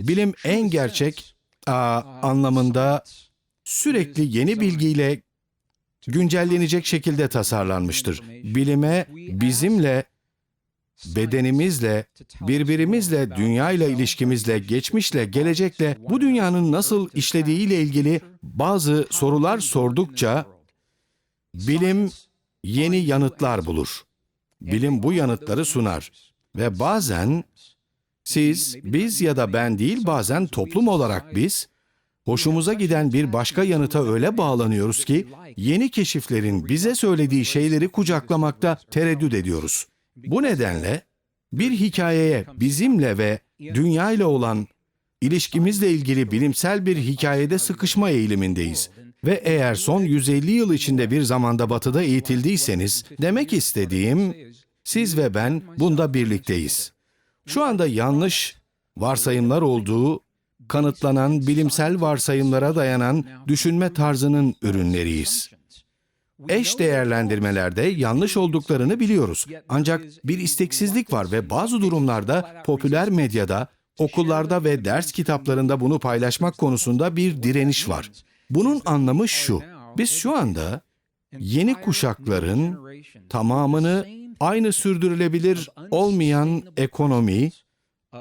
Bilim en gerçek aa, anlamında sürekli yeni bilgiyle güncellenecek şekilde tasarlanmıştır. Bilime bizimle, bedenimizle, birbirimizle, dünyayla ilişkimizle, geçmişle, gelecekle, bu dünyanın nasıl işlediğiyle ilgili bazı sorular sordukça bilim yeni yanıtlar bulur. Bilim bu yanıtları sunar ve bazen siz, biz ya da ben değil bazen toplum olarak biz hoşumuza giden bir başka yanıta öyle bağlanıyoruz ki yeni keşiflerin bize söylediği şeyleri kucaklamakta tereddüt ediyoruz. Bu nedenle bir hikayeye bizimle ve dünyayla olan ilişkimizle ilgili bilimsel bir hikayede sıkışma eğilimindeyiz. Ve eğer son 150 yıl içinde bir zamanda batıda eğitildiyseniz, demek istediğim siz ve ben bunda birlikteyiz. Şu anda yanlış varsayımlar olduğu kanıtlanan bilimsel varsayımlara dayanan düşünme tarzının ürünleriyiz. Eş değerlendirmelerde yanlış olduklarını biliyoruz. Ancak bir isteksizlik var ve bazı durumlarda popüler medyada, okullarda ve ders kitaplarında bunu paylaşmak konusunda bir direniş var. Bunun anlamı şu. Biz şu anda yeni kuşakların tamamını aynı sürdürülebilir olmayan ekonomi,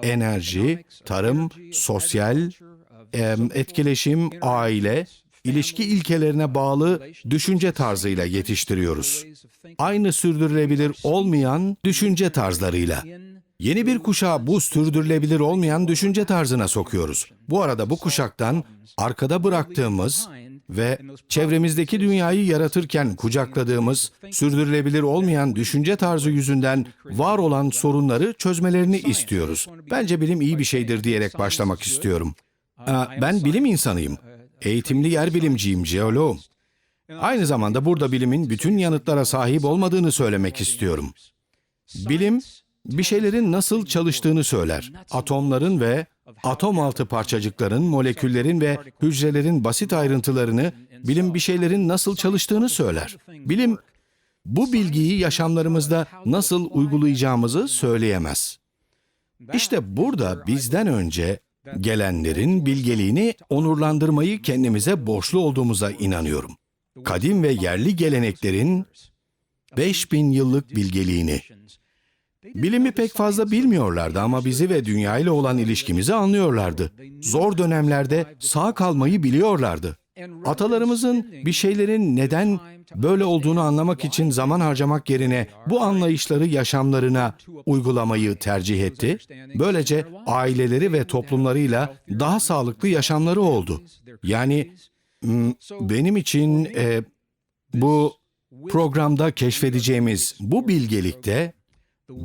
enerji, tarım, sosyal, etkileşim, aile, ilişki ilkelerine bağlı düşünce tarzıyla yetiştiriyoruz. Aynı sürdürülebilir olmayan düşünce tarzlarıyla. Yeni bir kuşağı bu sürdürülebilir olmayan düşünce tarzına sokuyoruz. Bu arada bu kuşaktan arkada bıraktığımız ve çevremizdeki dünyayı yaratırken kucakladığımız sürdürülebilir olmayan düşünce tarzı yüzünden var olan sorunları çözmelerini istiyoruz. Bence bilim iyi bir şeydir diyerek başlamak istiyorum. Aa, Ben bilim insanıyım. Eğitimli yer bilimciyim, jeoloğum. Aynı zamanda burada bilimin bütün yanıtlara sahip olmadığını söylemek istiyorum. Bilim, bir şeylerin nasıl çalıştığını söyler. Atomların ve atom altı parçacıkların, moleküllerin ve hücrelerin basit ayrıntılarını, bilim bir şeylerin nasıl çalıştığını söyler. Bilim, bu bilgiyi yaşamlarımızda nasıl uygulayacağımızı söyleyemez. İşte burada bizden önce gelenlerin bilgeliğini onurlandırmayı kendimize borçlu olduğumuza inanıyorum. Kadim ve yerli geleneklerin 5000 yıllık bilgeliğini. Bilimi pek fazla bilmiyorlardı ama bizi ve dünya ile olan ilişkimizi anlıyorlardı. Zor dönemlerde sağ kalmayı biliyorlardı. Atalarımızın bir şeylerin neden böyle olduğunu anlamak için zaman harcamak yerine bu anlayışları yaşamlarına uygulamayı tercih etti. Böylece aileleri ve toplumlarıyla daha sağlıklı yaşamları oldu. Yani benim için e, bu programda keşfedeceğimiz bu bilgelikte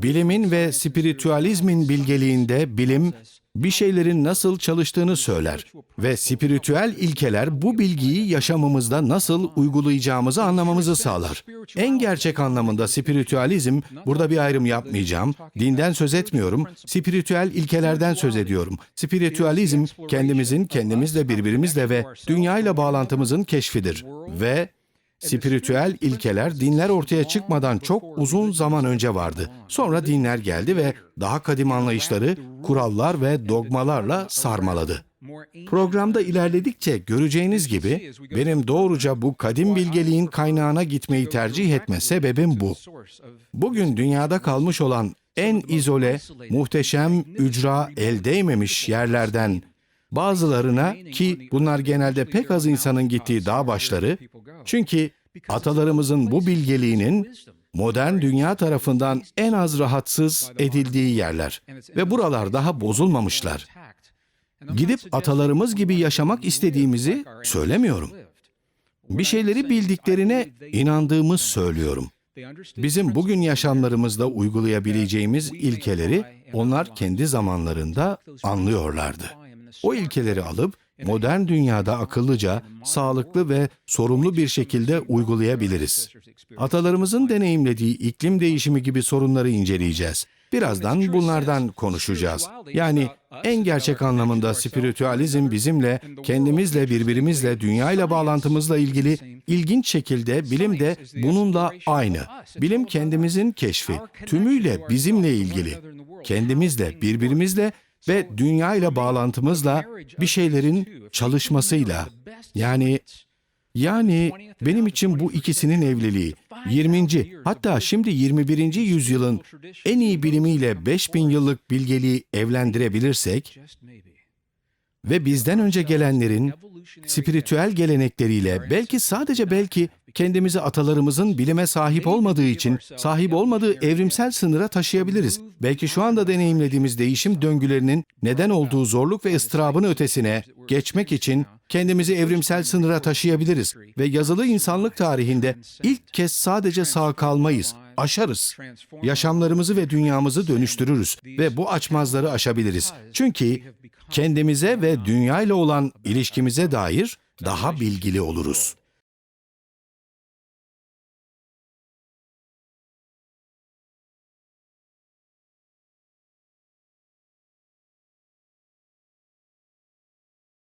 Bilimin ve spiritüalizmin bilgeliğinde bilim bir şeylerin nasıl çalıştığını söyler ve spiritüel ilkeler bu bilgiyi yaşamımızda nasıl uygulayacağımızı anlamamızı sağlar. En gerçek anlamında spiritüalizm, burada bir ayrım yapmayacağım, dinden söz etmiyorum, spiritüel ilkelerden söz ediyorum. Spiritüalizm kendimizin, kendimizle, birbirimizle ve dünyayla bağlantımızın keşfidir ve Spiritüel ilkeler dinler ortaya çıkmadan çok uzun zaman önce vardı. Sonra dinler geldi ve daha kadim anlayışları kurallar ve dogmalarla sarmaladı. Programda ilerledikçe göreceğiniz gibi benim doğruca bu kadim bilgeliğin kaynağına gitmeyi tercih etme sebebim bu. Bugün dünyada kalmış olan en izole, muhteşem, ücra el değmemiş yerlerden bazılarına ki bunlar genelde pek az insanın gittiği dağ başları, çünkü atalarımızın bu bilgeliğinin modern dünya tarafından en az rahatsız edildiği yerler ve buralar daha bozulmamışlar. Gidip atalarımız gibi yaşamak istediğimizi söylemiyorum. Bir şeyleri bildiklerine inandığımız söylüyorum. Bizim bugün yaşamlarımızda uygulayabileceğimiz ilkeleri onlar kendi zamanlarında anlıyorlardı. O ilkeleri alıp modern dünyada akıllıca, sağlıklı ve sorumlu bir şekilde uygulayabiliriz. Atalarımızın deneyimlediği iklim değişimi gibi sorunları inceleyeceğiz. Birazdan bunlardan konuşacağız. Yani en gerçek anlamında spiritüalizm bizimle, kendimizle, birbirimizle, dünyayla bağlantımızla ilgili ilginç şekilde bilim de bununla aynı. Bilim kendimizin keşfi, tümüyle bizimle ilgili. Kendimizle, birbirimizle ve dünya ile bağlantımızla bir şeylerin çalışmasıyla. Yani yani benim için bu ikisinin evliliği 20. hatta şimdi 21. yüzyılın en iyi bilimiyle 5000 yıllık bilgeliği evlendirebilirsek ve bizden önce gelenlerin spiritüel gelenekleriyle belki sadece belki kendimizi atalarımızın bilime sahip olmadığı için sahip olmadığı evrimsel sınıra taşıyabiliriz. Belki şu anda deneyimlediğimiz değişim döngülerinin neden olduğu zorluk ve ıstırabın ötesine geçmek için kendimizi evrimsel sınıra taşıyabiliriz ve yazılı insanlık tarihinde ilk kez sadece sağ kalmayız, aşarız. Yaşamlarımızı ve dünyamızı dönüştürürüz ve bu açmazları aşabiliriz. Çünkü kendimize ve dünya ile olan ilişkimize dair daha bilgili oluruz.